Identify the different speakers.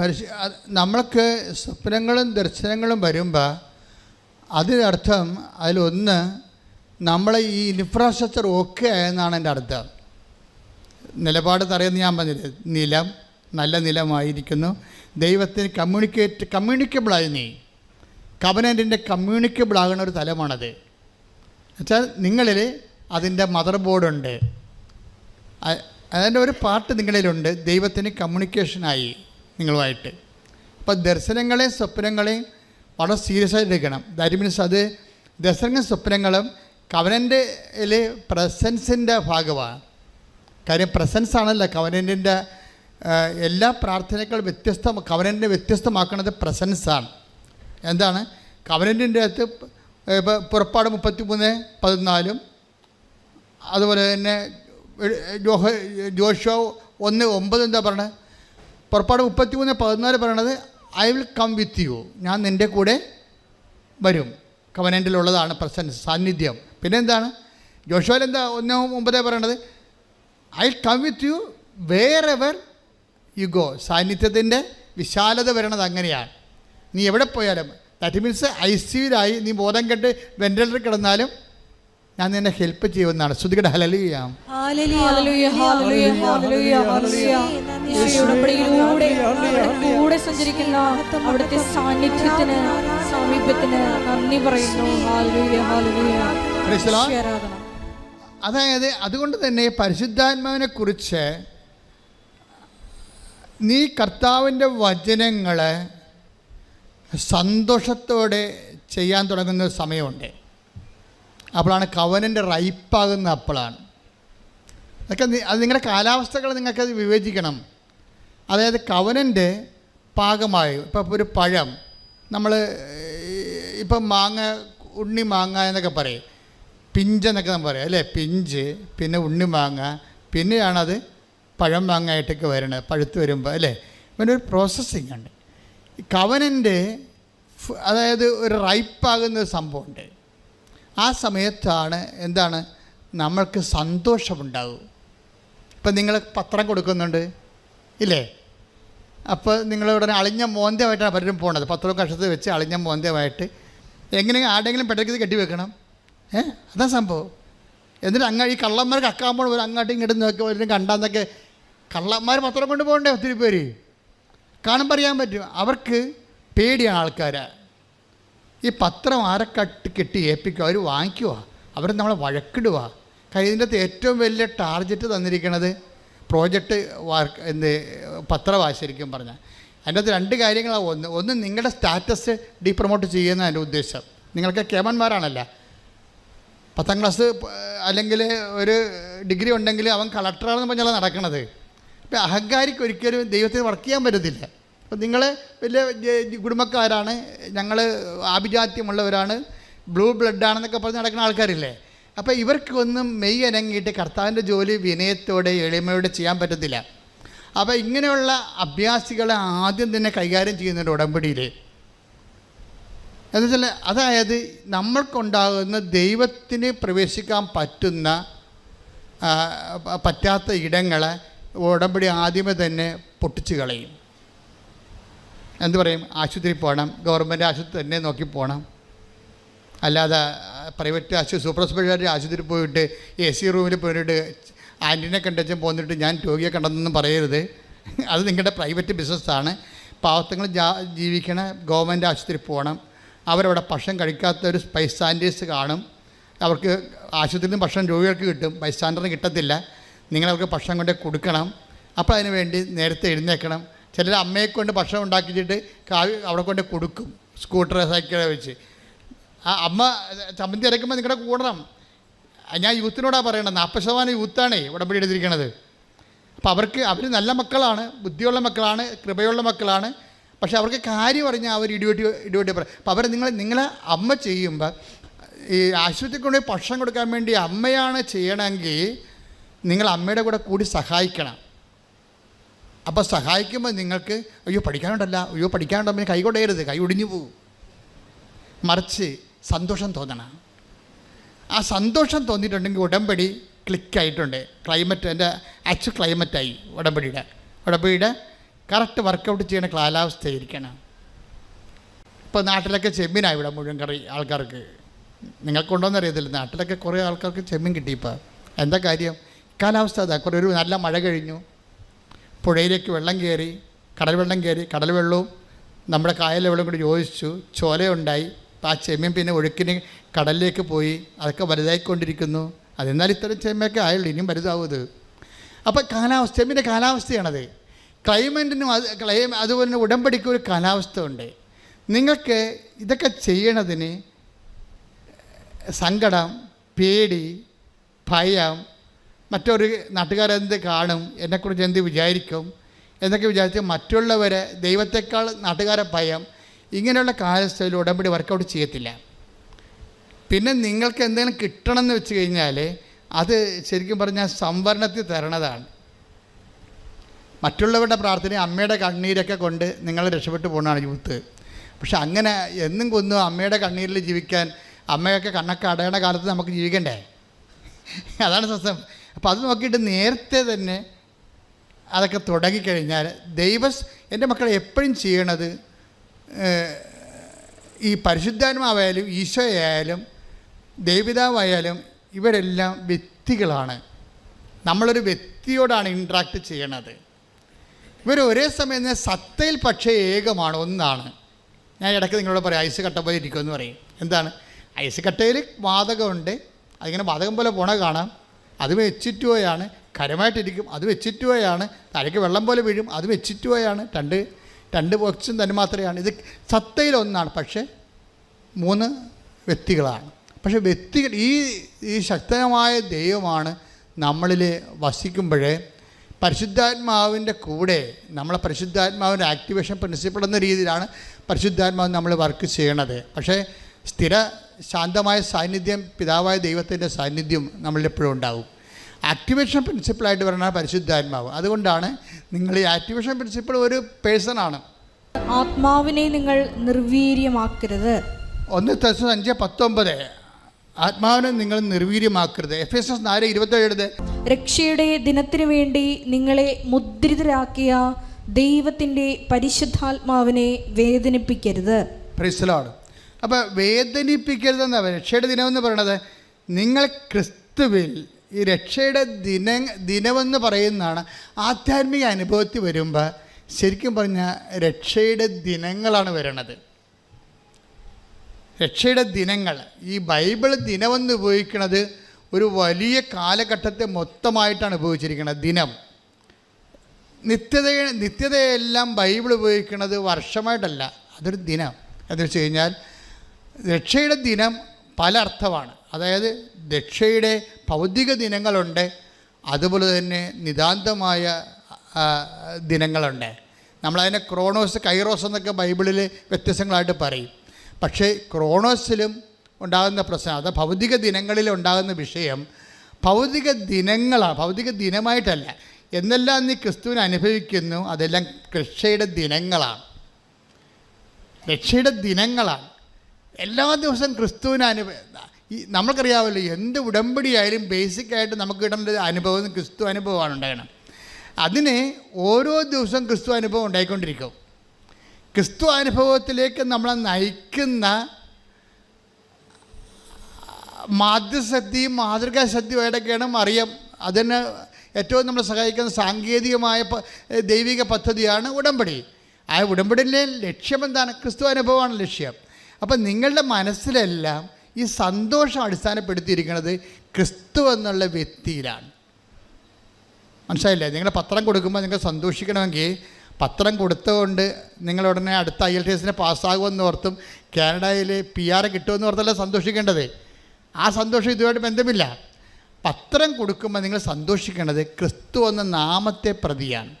Speaker 1: പരിശു നമ്മൾക്ക് സ്വപ്നങ്ങളും ദർശനങ്ങളും വരുമ്പോൾ അതിനർത്ഥം അതിലൊന്ന് നമ്മളെ ഈ ഇൻഫ്രാസ്ട്രക്ചർ ഓക്കെ ആയെന്നാണ് എന്റെ അർത്ഥം. നിലപാട് തറയെന്ന് ഞാൻ പറഞ്ഞില്ലേ? നിലം നല്ല നിലമായിരിക്കുന്നു. ദൈവത്തിന് കമ്മ്യൂണിക്കേറ്റ് കമ്മ്യൂണിക്കബിളായി നീ. കവനന്റിന്റെ കമ്മ്യൂണിക്കബിൾ ആകുന്ന ഒരു തലമാണത്. എന്നുവെച്ചാൽ നിങ്ങളിൽ അതിന്റെ മദർ ബോർഡുണ്ട് അതിന്റെ ഒരു പാർട്ട് നിങ്ങളിലുണ്ട്. ദൈവത്തിന് കമ്മ്യൂണിക്കേഷനായി നിങ്ങളുമായിട്ട്. അപ്പോൾ ദർശനങ്ങളെ സ്വപ്നങ്ങളെ വളരെ സീരിയസ് ആയിട്ട് എടുക്കണം. ദാറ്റ് മീൻസ് അത് ദർശനങ്ങളും സ്വപ്നങ്ങളും കവനന്റെ പ്രസൻസിന്റെ ഭാഗമാണ്. കാര്യം പ്രസൻസ് ആണല്ലോ കവനന്റെ എല്ലാ പ്രാർത്ഥനകളും വ്യത്യസ്ത കവനന്റെ വ്യത്യസ്തമാക്കുന്നത് പ്രസൻസാണ് എന്താണ്? കവനന്റെ അകത്ത് ഇപ്പോൾ പുറപ്പാട് മുപ്പത്തി മൂന്ന് പതിനാലും അതുപോലെ തന്നെ ജോഹ ജോഷോ ഒന്ന് ഒമ്പത് എന്താ പറയണത് പുറപ്പാട് മുപ്പത്തി മൂന്ന് പതിനാല് പറയണത് I will come with you ഞാൻ നിന്റെ കൂടെ വരും. കവനന്റിലുള്ളതാണ് പ്രസൻസ് സാന്നിധ്യം. പിന്നെ എന്താണ് ജോഷോയിൽ എന്താ ഒന്നോ ഒമ്പതേ പറയണത്? I come with you wherever you go സാന്നിധ്യത്തിന്റെ വിശാലത വരണത് അങ്ങനെയാണ്. നീ എവിടെ പോയാലും ദാറ്റ് മീൻസ് ഐ സിയിലായി നീ ബോധം കെട്ട് വെന്റിലേറ്ററിൽ കിടന്നാലും ഞാൻ നിന്നെ ഹെൽപ്പ് ചെയ്യുമെന്നാണ്. ശ്രുതികട ഹലലിയാം
Speaker 2: അവിടെ കൂടെ സഞ്ചരിക്കുന്ന അവിടുത്തെ സാന്നിധ്യത്തിന് സാമീപ്യത്തിന് നന്ദി പറയുന്നു.
Speaker 1: അതായത് അതുകൊണ്ട് തന്നെ പരിശുദ്ധാത്മാവിനെ കുറിച്ച് നീ കർത്താവിന്റെ വചനങ്ങളെ സന്തോഷത്തോടെ ചെയ്യാൻ തുടങ്ങുന്ന ഒരു സമയമുണ്ട്. അപ്പോഴാണ് കവനന്റെ റൈപ്പാകുന്ന അപ്പോഴാണ്. അതൊക്കെ അത് നിങ്ങളുടെ കാലാവസ്ഥകൾ നിങ്ങൾക്കത് വിവേചിക്കണം. അതായത് കവനന്റെ പാകമായി. ഇപ്പം ഒരു പഴം. നമ്മൾ ഇപ്പം മാങ്ങ ഉണ്ണി മാങ്ങ എന്നൊക്കെ പറയും. പിഞ്ച് എന്നൊക്കെ നമ്മൾ പറയാം. അല്ലേ? പിഞ്ച് പിന്നെ ഉണ്ണി മാങ്ങ പിന്നെയാണത് പഴം മാങ്ങയായിട്ടൊക്കെ വരണത് പഴുത്ത് വരുമ്പോൾ. അല്ലേ? പിന്നെ ഒരു പ്രോസസ്സിങ് ഉണ്ട്. കവനന്റെ അതായത് ഒരു റൈപ്പാകുന്ന സംഭവമുണ്ട്. ആ സമയത്താണ് എന്താണ്? നമ്മൾക്ക് സന്തോഷമുണ്ടാകും ഇപ്പം നിങ്ങൾ പത്രം കൊടുക്കുന്നുണ്ട്. ഇല്ലേ? അപ്പോൾ നിങ്ങൾ ഉടനെ അളിഞ്ഞ മോന്തമായിട്ടാണ് പലരും പോണത്. പത്രവും കഷത്ത് വെച്ച് അളിഞ്ഞ മോന്തമായിട്ട് എങ്ങനെ ആടെങ്കിലും പെട്ടെന്ന് കെട്ടി വെക്കണം. ഏ? അതാ സംഭവം. എന്നിട്ട് അങ്ങ് ഈ കള്ളന്മാർ കക്കാമ്പോൾ ഒരു അങ്ങോട്ടും ഇങ്ങോട്ടും നോക്കി ഒരു കണ്ടാന്നൊക്കെ കള്ളന്മാർ പത്രം കൊണ്ട് പോകണ്ടേ ഒത്തിരി പേര്? കാണുമ്പോൾ അറിയാൻ പറ്റും. അവർക്ക് പേടിയാണ് ആൾക്കാരെ. ഈ പത്രം ആരെ കട്ട് ഏൽപ്പിക്കുക? അവർ വാങ്ങിക്കുക അവർ നമ്മളെ വഴക്കിടുക കാര്യം ഏറ്റവും വലിയ ടാർഗറ്റ് തന്നിരിക്കുന്നത് പ്രോജക്റ്റ് വർക്ക് എന്ത് പത്രമാണ് ശരിക്കും പറഞ്ഞാൽ അതിന്റെ അകത്ത് രണ്ട് കാര്യങ്ങളാണ് ഒന്ന് ഒന്ന് നിങ്ങളുടെ സ്റ്റാറ്റസ് ഡീ പ്രൊമോട്ട് ചെയ്യുന്ന എന്റെ ഉദ്ദേശം. നിങ്ങൾക്ക് കേമന്മാരാണല്ല? പത്താം ക്ലാസ് അല്ലെങ്കിൽ ഒരു ഡിഗ്രി ഉണ്ടെങ്കിൽ അവൻ കളക്ടറാണെന്ന് പറഞ്ഞാൽ നടക്കണത്. ഇപ്പം അഹങ്കാരിക്ക് ഒരിക്കലും ദൈവത്തിന് വർക്ക് ചെയ്യാൻ പറ്റത്തില്ല. അപ്പം നിങ്ങൾ വലിയ കുടുംബക്കാരാണ്. ഞങ്ങൾ ആഭിജാത്യമുള്ളവരാണ്. ബ്ലൂ ബ്ലഡാണെന്നൊക്കെ പറഞ്ഞ് നടക്കുന്ന ആൾക്കാരില്ലേ? അപ്പോൾ ഇവർക്കൊന്നും മെയ് അനങ്ങിയിട്ട് കർത്താവിന്റെ ജോലി വിനയത്തോടെ എളിമയോടെ ചെയ്യാൻ പറ്റത്തില്ല. അപ്പോൾ ഇങ്ങനെയുള്ള അഭ്യാസികളെ ആദ്യം തന്നെ കൈകാര്യം ചെയ്യുന്നുണ്ട് ഉടമ്പടിയിൽ എന്നുവെച്ചാൽ അതായത് നമ്മൾക്കുണ്ടാകുന്ന ദൈവത്തിന് പ്രവേശിക്കാൻ പറ്റുന്ന പറ്റാത്ത ഇടങ്ങളെ ഉടമ്പടി ആദ്യമേ തന്നെ പൊട്ടിച്ചു കളയും. എന്ത് പറയും? ആശുപത്രി പോകണം ഗവൺമെന്റ് ആശുപത്രി തന്നെ നോക്കി പോകണം. അല്ലാതെ പ്രൈവറ്റ് ആശുപത്രി സൂപ്പർ സ്പെഷ്യാലിറ്റി ആശുപത്രി പോയിട്ട് എ സി റൂമിൽ പോയിട്ട് ആന്റിനെ കണ്ടച്ചും പോന്നിട്ട് ഞാൻ രോഗിയെ കണ്ടെന്നൊന്നും പറയരുത്. അത് നിങ്ങളുടെ പ്രൈവറ്റ് ബിസിനസ്സാണ്. പാവത്തങ്ങൾ ജീവിക്കണ ഗവൺമെന്റ് ആശുപത്രി പോകണം. അവരവിടെ ഭക്ഷണം കഴിക്കാത്ത ഒരു ബൈസ്റ്റാൻഡേഴ്സ് കാണും. അവർക്ക് ആശുപത്രിയിൽ നിന്ന് ഭക്ഷണം രോഗികൾക്ക് കിട്ടും. ബൈസ്റ്റാൻഡറിന് കിട്ടത്തില്ല. നിങ്ങളവർക്ക് ഭക്ഷണം കൊണ്ട് കൊടുക്കണം. അപ്പോൾ അതിന് വേണ്ടി നേരത്തെ എഴുന്നേക്കണം ചിലർ അമ്മയെ കൊണ്ട് ഭക്ഷണം ഉണ്ടാക്കിച്ചിട്ട് കാവി അവിടെ കൊണ്ട് കൊടുക്കും. സ്കൂട്ടർ സൈക്കിളെ വെച്ച്. ആ അമ്മ ചമ്മന്തി അരയ്ക്കുമ്പോൾ നിങ്ങളുടെ കൂടണം. ഞാൻ യൂത്തിനോടാണ് പറയണത് നാൽപ്പത് ശതമാനം യൂത്താണേ ഉടമ്പടി എടുത്തിരിക്കണത്. അപ്പോൾ അവർക്ക് അവർ നല്ല മക്കളാണ് ബുദ്ധിയുള്ള മക്കളാണ് കൃപയുള്ള മക്കളാണ്. പക്ഷെ അവർക്ക് കാര്യം പറഞ്ഞാൽ അവർ ഇടിവെട്ടി ഇടിവെട്ടി പറയും അപ്പോൾ അവർ നിങ്ങൾ നിങ്ങളെ അമ്മ ചെയ്യുമ്പോൾ ഈ ആശുപത്രി കൊണ്ടുപോയി ഭക്ഷണം കൊടുക്കാൻ വേണ്ടി അമ്മയാണ് ചെയ്യണമെങ്കിൽ നിങ്ങൾ അമ്മയുടെ കൂടെ കൂടി സഹായിക്കണം. അപ്പോൾ സഹായിക്കുമ്പോൾ നിങ്ങൾക്ക് അയ്യോ പഠിക്കാനുണ്ടല്ല അയ്യോ പഠിക്കാനുണ്ടോ കൈ കൊടയരുത് കൈ ഒടിഞ്ഞു പോകും മറിച്ച് സന്തോഷം തോന്നണം. ആ സന്തോഷം തോന്നിയിട്ടുണ്ടെങ്കിൽ ഉടമ്പടി ക്ലിക്കായിട്ടുണ്ട്. ക്ലൈമറ്റ് എന്റെ അച്ച് ക്ലൈമറ്റായി ഉടമ്പടിയുടെ. ഉടമ്പടിയുടെ കറക്റ്റ് വർക്കൗട്ട് ചെയ്യുന്ന കാലാവസ്ഥയായിരിക്കണം. ഇപ്പോൾ നാട്ടിലൊക്കെ ചെമ്മീനായി ഇവിടെ മുഴുവൻ കറി ആൾക്കാർക്ക്. നിങ്ങൾക്കുണ്ടോയെന്ന് അറിയത്തില്ല നാട്ടിലൊക്കെ കുറേ ആൾക്കാർക്ക് ചെമ്മീൻ കിട്ടി ഇപ്പോൾ എന്താ കാര്യം? കാലാവസ്ഥ അതാ. കുറേ ഒരു നല്ല മഴ കഴിഞ്ഞു. പുഴയിലേക്ക് വെള്ളം കയറി കടൽ വെള്ളം കയറി കടൽ വെള്ളവും നമ്മുടെ കായലെ വെള്ളം കൂടി യോജിച്ചു ചോലയുണ്ടായി. അപ്പോൾ ആ ചെമ്മീൻ പിന്നെ ഒഴുക്കിന് കടലിലേക്ക് പോയി അതൊക്കെ വലുതായിക്കൊണ്ടിരിക്കുന്നു. അതെന്നാൽ ഇത്തരം ചെമ്മയൊക്കെ ആയുള്ളൂ ഇനിയും വലുതാവും ഇത് അപ്പോൾ കാലാവസ്ഥ ചെമ്മിന്റെ കാലാവസ്ഥയാണത്. ക്ലൈമറ്റിനും അത് ക്ലൈം അതുപോലെ തന്നെ ഉടമ്പടിക്കും ഒരു കാലാവസ്ഥ ഉണ്ട് നിങ്ങൾക്ക് ഇതൊക്കെ ചെയ്യണതിന് സങ്കടം പേടി ഭയം മറ്റൊരു നാട്ടുകാരെന്ത് കാണും എന്നെക്കുറിച്ച് എന്ത് വിചാരിക്കും എന്നൊക്കെ വിചാരിച്ച് മറ്റുള്ളവരെ ദൈവത്തെക്കാൾ നാട്ടുകാരെ ഭയം ഇങ്ങനെയുള്ള കാലാവസ്ഥയിൽ ഉടമ്പടി വർക്കൗട്ട് ചെയ്യത്തില്ല. പിന്നെ നിങ്ങൾക്ക് എന്തെങ്കിലും കിട്ടണമെന്ന് വെച്ച് കഴിഞ്ഞാൽ അത് ശരിക്കും പറഞ്ഞാൽ സംവരണത്തിൽ തരണതാണ്. മറ്റുള്ളവരുടെ പ്രാർത്ഥന അമ്മയുടെ കണ്ണീരൊക്കെ കൊണ്ട് നിങ്ങൾ രക്ഷപ്പെട്ടു പോകുന്നതാണ് യൂത്ത് പക്ഷെ അങ്ങനെ എന്നും കൊന്നും അമ്മയുടെ കണ്ണീരിൽ ജീവിക്കാൻ അമ്മയൊക്കെ കണ്ണൊക്കെ അടയണ കാലത്ത് നമുക്ക് ജീവിക്കണ്ടേ? അതാണ് സത്യം. അപ്പോൾ അത് നോക്കിയിട്ട് നേരത്തെ തന്നെ അതൊക്കെ തുടങ്ങിക്കഴിഞ്ഞാൽ ദൈവ എന്റെ മക്കൾ എപ്പോഴും ചെയ്യണത് ഈ പരിശുദ്ധാത്മാവായാലും ഈശോയായാലും ദേവിതാവായാലും ഇവരെല്ലാം വ്യക്തികളാണ്. നമ്മളൊരു വ്യക്തിയോടാണ് ഇൻട്രാക്ട് ചെയ്യണത്. ഇവർ ഒരേ സമയം തന്നെ സത്തയിൽ പക്ഷേ ഏകമാണ് ഒന്നാണ്. ഞാൻ ഇടയ്ക്ക് നിങ്ങളോട് പറയാം ഐസ് കട്ട പോലെ ഇരിക്കുമെന്ന് പറയും. എന്താണ്? ഐസ് കട്ടയിൽ വാതകമുണ്ട്. അതിങ്ങനെ വാതകം പോലെ പോണ കാണാം. അത് വെച്ചിട്ടുപോയാണ് കരമായിട്ടിരിക്കും. അത് വെച്ചിട്ടുപോയാണ് തലയ്ക്ക് വെള്ളം പോലെ വീഴും. അത് വെച്ചിട്ടുപോയാണ് രണ്ട് രണ്ട് ബോക്സും തന്നെ മാത്രമാണ് ഇത് സത്തയിൽ ഒന്നാണ്. പക്ഷേ മൂന്ന് വ്യക്തികളാണ്. പക്ഷേ വ്യക്തികൾ ഈ ഈ ശക്തമായ ദൈവമാണ് നമ്മളിൽ വസിക്കുമ്പോഴേ പരിശുദ്ധാത്മാവിന്റെ കൂടെ നമ്മളെ പരിശുദ്ധാത്മാവിന്റെ ആക്ടിവേഷൻ പ്രിൻസിപ്പിൾ എന്ന രീതിയിലാണ് പരിശുദ്ധാത്മാവ് നമ്മൾ വർക്ക് ചെയ്യണത്. പക്ഷേ സ്ഥിര ശാന്തമായ സാന്നിധ്യം പിതാവായ ദൈവത്തിന്റെ സാന്നിധ്യം നമ്മളിലെപ്പോഴും ഉണ്ടാവും. ആക്ടിവേഷൻ പ്രിൻസിപ്പിളായിട്ട് വരുന്ന പരിശുദ്ധാത്മാവ്. അതുകൊണ്ടാണ് നിങ്ങൾ ഈ ആക്ടിവേഷൻ പ്രിൻസിപ്പിൾ ഒരു പേഴ്സണാണ്
Speaker 2: ആത്മാവിനെ നിങ്ങൾ നിർവീര്യമാക്കരുത്.
Speaker 1: ഒന്ന് തെസ് അഞ്ച് പത്തൊമ്പത്. ആത്മാവിനെ നിങ്ങൾ നിർവീര്യമാക്കരുത്. എഫ് എസ് എസ് നാല് ഇരുപത്തേഴ്
Speaker 2: രക്ഷയുടെ ദിനത്തിനു വേണ്ടി നിങ്ങളെ മുദ്രിതരാക്കിയ ദൈവത്തിന്റെ പരിശുദ്ധാത്മാവിനെ വേദനിപ്പിക്കരുത്.
Speaker 1: പ്രിസലാണ് അപ്പോൾ വേദനിപ്പിക്കരുതെന്ന രക്ഷയുടെ ദിനമെന്ന് പറയണത് നിങ്ങൾ ക്രിസ്തുവിൽ ഈ രക്ഷയുടെ ദിന ദിനമെന്ന് പറയുന്നതാണ് ആധ്യാത്മിക അനുഭവത്തിൽ വരുമ്പോൾ ശരിക്കും പറഞ്ഞാൽ രക്ഷയുടെ ദിനങ്ങളാണ് വരണത്. രക്ഷയുടെ ദിനങ്ങൾ ഈ ബൈബിൾ ദിനമെന്ന് ഉപയോഗിക്കുന്നത് ഒരു വലിയ കാലഘട്ടത്തെ മൊത്തമായിട്ടാണ് ഉപയോഗിച്ചിരിക്കുന്നത് ദിനം. നിത്യത നിത്യതയെല്ലാം ബൈബിൾ ഉപയോഗിക്കുന്നത് വർഷമായിട്ടല്ല അതൊരു ദിനം. എന്ന് വെച്ച് കഴിഞ്ഞാൽ രക്ഷയുടെ ദിനം പല അർത്ഥമാണ്. അതായത് രക്ഷയുടെ ഭൗതിക ദിനങ്ങളുണ്ട് അതുപോലെ തന്നെ നിതാന്തമായ ദിനങ്ങളുണ്ട്. നമ്മളതിനെ ക്രോണോസ് കൈറോസ് എന്നൊക്കെ ബൈബിളിൽ വ്യത്യസ്തങ്ങളായിട്ട് പറയും. പക്ഷേ ക്രോണോസിലും ഉണ്ടാകുന്ന പ്രശ്നം അത് ഭൗതിക ദിനങ്ങളിൽ ഉണ്ടാകുന്ന വിഷയം ഭൗതിക ദിനങ്ങളാണ് ഭൗതിക ദിനമായിട്ടല്ല. എന്നെല്ലാം നീ ക്രിസ്തുവിനെ അനുഭവിക്കുന്നു അതെല്ലാം രക്ഷയുടെ ദിനങ്ങളാണ്. രക്ഷയുടെ ദിനങ്ങളാണ്. എല്ലാ ദിവസവും ക്രിസ്തുവിനെ അനുഭവ ഈ നമ്മൾക്കറിയാമല്ലോ എന്ത് ഉടമ്പടിയായാലും ബേസിക്കായിട്ട് നമുക്ക് കിട്ടേണ്ട അനുഭവം ക്രിസ്തു അനുഭവമാണ് ഉണ്ടാകണം. അതിന് ഓരോ ദിവസവും ക്രിസ്തു അനുഭവം ഉണ്ടായിക്കൊണ്ടിരിക്കും. ക്രിസ്തു അനുഭവത്തിലേക്ക് നമ്മളെ നയിക്കുന്ന മാധ്യസത്യയും മാതൃകാ ഏതൊക്കെയാണ് അറിയാം അതിന് ഏറ്റവും നമ്മളെ സഹായിക്കുന്ന സാങ്കേതികമായ ദൈവിക പദ്ധതിയാണ് ഉടമ്പടി. ആ ഉടമ്പടിയിലെ ലക്ഷ്യം എന്താണ്? ക്രിസ്തു അനുഭവമാണ് ലക്ഷ്യം. അപ്പം നിങ്ങളുടെ മനസ്സിലെല്ലാം ഈ സന്തോഷം അടിസ്ഥാനപ്പെടുത്തിയിരിക്കുന്നത് ക്രിസ്തു എന്നുള്ള വ്യക്തിയിലാണ്. മനസ്സിലായില്ലേ? നിങ്ങൾ പത്രം കൊടുക്കുമ്പോൾ നിങ്ങൾ സന്തോഷിക്കണമെങ്കിൽ പത്രം കൊടുത്തുകൊണ്ട് നിങ്ങൾ ഉടനെ അടുത്ത ഐ എൽ ടി എസിനെ പാസ്സാകുമെന്ന് ഓർത്തും കാനഡയിൽ പി ആർ കിട്ടുമെന്ന് ഓർത്തല്ല സന്തോഷിക്കേണ്ടത്? ആ സന്തോഷം ഇതുമായിട്ട് ബന്ധമില്ല. പത്രം കൊടുക്കുമ്പോൾ നിങ്ങൾ സന്തോഷിക്കേണ്ടത് ക്രിസ്തു എന്ന നാമത്തെ പ്രതിയാണ്.